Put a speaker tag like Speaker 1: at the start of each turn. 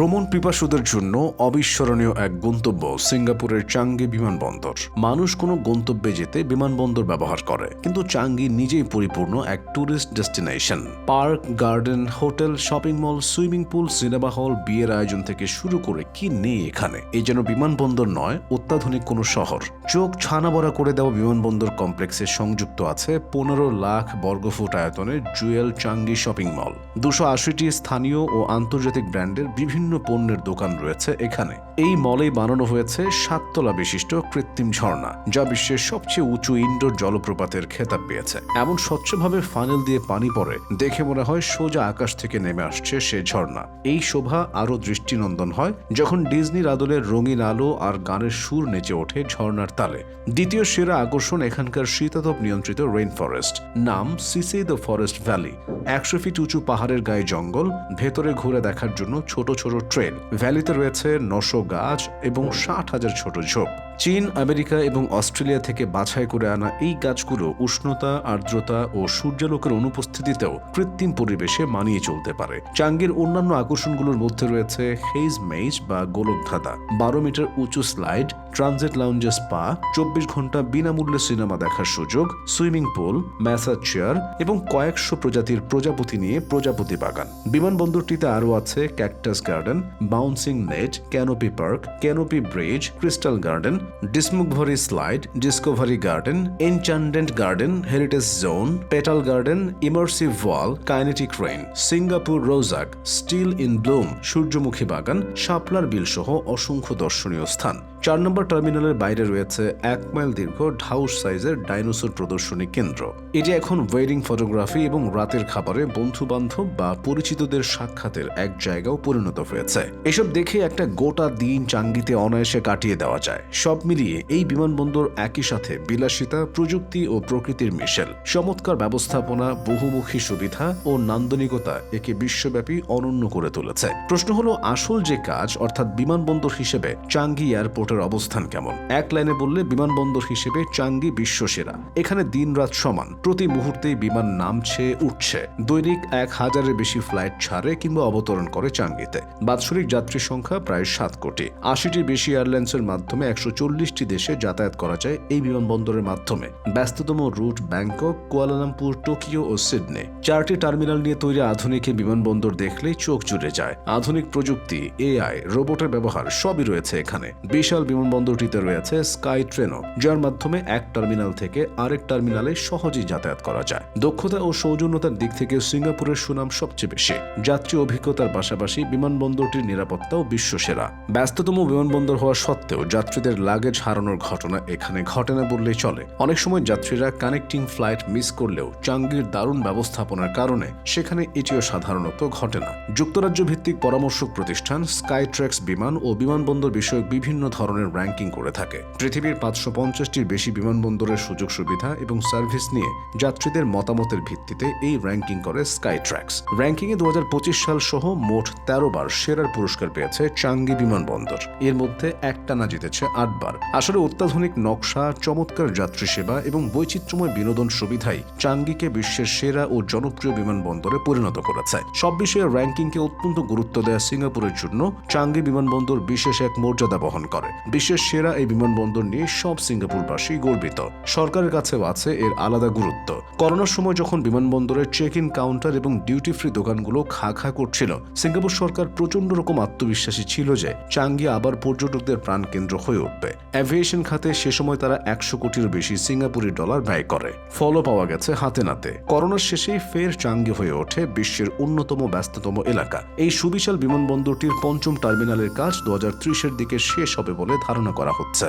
Speaker 1: ভ্রমণ পিপাসুদের জন্য অবিস্মরণীয় এক গন্তব্য সিঙ্গাপুরের চাঙ্গি বিমানবন্দর। মানুষ কোনো গন্তব্যে যেতে বিমানবন্দর ব্যবহার করে, কিন্তু চাঙ্গি নিজেই পরিপূর্ণ এক tourist destination. Park, garden, hotel, shopping mall, swimming pool, cinema hall, বিয়ের আয়োজন থেকে শুরু করে কি নেই এখানে? এই যেন বিমানবন্দর নয়, অত্যাধুনিক কোনো শহর। চোখ ছানা বড়া করে দেওয়া বিমানবন্দর কমপ্লেক্সে সংযুক্ত আছে পনেরো লাখ বর্গফুট আয়তনের জুয়েল চাঙ্গি শপিং মল। দুশো আশিটি স্থানীয় ও আন্তর্জাতিক ব্র্যান্ডের বিভিন্ন পণ্যের দোকান রয়েছে এখানে। এই মলেই বানানো হয়েছে সাততলা বিশিষ্ট কৃত্রিম ঝর্ণা, যা বিশ্বের সবচেয়ে উঁচু ইনডোর জলপ্রপাতের খেতাব পেয়েছে। এমন স্বচ্ছভাবে ফানেল দিয়ে পানি পড়ে, দেখে মনে হয় সোজা আকাশ থেকে নেমে আসছে সে ঝর্ণা। এই শোভা আরও দৃষ্টিনন্দন হয় যখন ডিজনির আদলের রঙিন আলো আর গানের সুর নেচে ওঠে ঝর্ণার তালে। দ্বিতীয় সেরা আকর্ষণ এখানকার শীতাতপ নিয়ন্ত্রিত রেইন ফরেস্ট নাম সিসি দ্য ফরেস্ট ভ্যালি একশো ফিট উঁচু পাহাড়ের গায়ে জঙ্গল, ভেতরে ঘুরে দেখার জন্য ছোট ছোট ট্রেন। ভ্যালিতে রয়েছে নশো গাছ এবং ষাট হাজার ছোট ঝোপ। চীন, আমেরিকা এবং অস্ট্রেলিয়া থেকে বাছাই করে আনা এই গাছগুলো উষ্ণতা, আর্দ্রতা ও সূর্যালোকের অনুপস্থিতিতেও কৃত্রিম পরিবেশে মানিয়ে চলতে পারে। চাঙ্গের অন্যান্য আকর্ষণগুলোর মধ্যে রয়েছে হেজ মেজ বা গোলকধাঁধা। বারো মিটার উঁচু স্লাইড, ট্রানজিট লাউঞ্জে স্পা, চব্বিশ ঘণ্টা বিনামূল্যে সিনেমা দেখার সুযোগ, সুইমিং পুল, ম্যাসাজ চেয়ার এবং কয়েকশো প্রজাতির প্রজাপতি নিয়ে প্রজাপতি বাগান। বিমানবন্দরটিতে আরও আছে cactus garden, bouncing net, canopy park, canopy bridge, crystal garden ডিসমুখভরি slide discovery garden enchanted garden heritage zone petal garden immersive wall kinetic rain Singapore Rojak still in bloom সূর্যমুখী বাগান শাপলার বিল সহ অসংখ্য দর্শনীয় স্থান চার নম্বর টার্মিনালের বাইরে রয়েছে এক মাইল দীর্ঘ ঢাউস সাইজের ডাইনোসর প্রদর্শনী কেন্দ্র। এটি এখন ওয়েডিং ফটোগ্রাফি এবং রাতের খাবারে বন্ধু বান্ধব বা পরিচিতদের সাক্ষাতের এক জায়গাও পরিণত হয়েছে। এসব দেখে একটা গোটা দিন চাঙ্গিতে অনায়াসে কাটিয়ে দেওয়া যায়। সব মিলিয়ে এই বিমানবন্দর একই সাথে বিলাসিতা, প্রযুক্তি ও প্রকৃতির মিশেল। চমৎকার ব্যবস্থাপনা, বহুমুখী সুবিধা ও নান্দনিকতা একে বিশ্বব্যাপী অনন্য করে তুলেছে। প্রশ্ন হলো, আসল যে কাজ, অর্থাৎ বিমানবন্দর হিসেবে, চাঙ্গি এয়ারপোর্টের অবস্থান কেমন? এক লাইনে বললে বিমানবন্দর হিসেবে চাঙ্গি বিশ্বসেরা। এখানে দিন রাত সমান, প্রতি মুহূর্তেই বিমান নামছে, উঠছে। দৈনিক এক হাজারের বেশি ফ্লাইট ছাড়ে কিংবা অবতরণ করে চাঙ্গিতে। বাৎসরিক যাত্রী সংখ্যা প্রায় সাত কোটি। আশিটির বেশি এয়ারলাইন্সের মাধ্যমে একশো চল্লিশটি দেশে যাতায়াত করা যায় এই বিমানবন্দরের মাধ্যমে। ব্যস্ততম route Bangkok, Kuala Lumpur, Tokyo ও সিডনি। চারটি টার্মিনাল নিয়ে তৈরি আধুনিক বিমানবন্দর দেখলেই চোখ জুড়ে যায়। আধুনিক প্রযুক্তি এআই রোবটের ব্যবহার সবই রয়েছে এখানে। বিশাল বিমানবন্দরটিতে রয়েছে স্কাই ট্রেনও যার মাধ্যমে এক টার্মিনাল থেকে আরেক টার্মিনালে সহজেই যাতায়াত করা যায়। দক্ষতা ও সৌজন্যতার দিক থেকে সিঙ্গাপুরের সুনাম সবচেয়ে বেশি। যাত্রী অভিজ্ঞতার পাশাপাশি বিমানবন্দরটির নিরাপত্তাও বিশ্বসেরা। ব্যস্ততম বিমানবন্দর হওয়া সত্ত্বেও যাত্রীদের লাগেজ হারানোর ঘটনা এখানে ঘটে না বললেই চলে। অনেক সময় যাত্রীরা কানেক্টিং ফ্লাইট মিস করলেও চাঙ্গির দারুণ ব্যবস্থাপনার কারণে সেখানে এটিও সাধারণত ঘটে না। যুক্তরাজ্য ভিত্তিক পরামর্শক প্রতিষ্ঠান স্কাইট্রেক্স বিমান ও বিমানবন্দর বিষয়ক বিভিন্ন ধরনের র্যাঙ্কিং করে থাকে। পৃথিবীর পাঁচশো পঞ্চাশটির বেশি বিমানবন্দরের সুযোগ সুবিধা এবং সার্ভিস নিয়ে যাত্রীদের মতামতের ভিত্তিতে এই র্যাঙ্কিং করে স্কাই স্কাইট্র্যাক্স র্যাঙ্কিংয়ে দুই হাজার পঁচিশ সাল সহ মোট তেরো বার সেরার পুরস্কার পেয়েছে চাঙ্গি বিমানবন্দর। এর মধ্যে একটা না জিতেছে আটবার। আসলে অত্যাধুনিক নকশা, চমৎকার যাত্রী সেবা এবং বৈচিত্র্যময় বিনোদন সুবিধাই চাঙ্গিকে বিশ্বের সেরা ও জনপ্রিয় বিমানবন্দরে পরিণত করেছে। সব বিষয়ে র্যাঙ্কিংকে অত্যন্ত গুরুত্ব দেয় সিঙ্গাপুরের জন্য চাঙ্গি বিমানবন্দর বিশেষ এক মর্যাদা বহন করে। বিশ্বের সেরা এই বিমানবন্দর নিয়ে সব সিঙ্গাপুরবাসী গর্বিত। সরকারের কাছেও আছে এর আলাদা গুরুত্ব। করোনার সময় যখন বিমানবন্দরের চেক ইন কাউন্টার এবং ডিউটি ফ্রি দোকানগুলো খা খা করছিল, সিঙ্গাপুর সরকার প্রচণ্ড রকম আত্মবিশ্বাসী ছিল যে চাঙ্গি আবার পর্যটকদের প্রাণকেন্দ্র হয়ে উঠবে। অ্যাভিয়েশন খাতে সে সময় তারা একশো কোটির বেশি সিঙ্গাপুরি ডলার ব্যয় করে। ফলও পাওয়া গেছে হাতে নাতে। করোনার শেষেই ফের চাঙ্গি হয়ে ওঠে বিশ্বের অন্যতম ব্যস্ততম এলাকা। এই সুবিশাল বিমানবন্দরটির পঞ্চম টার্মিনালের কাজ দু হাজার দিকে শেষ হবে বলে ধারণা করা হচ্ছে।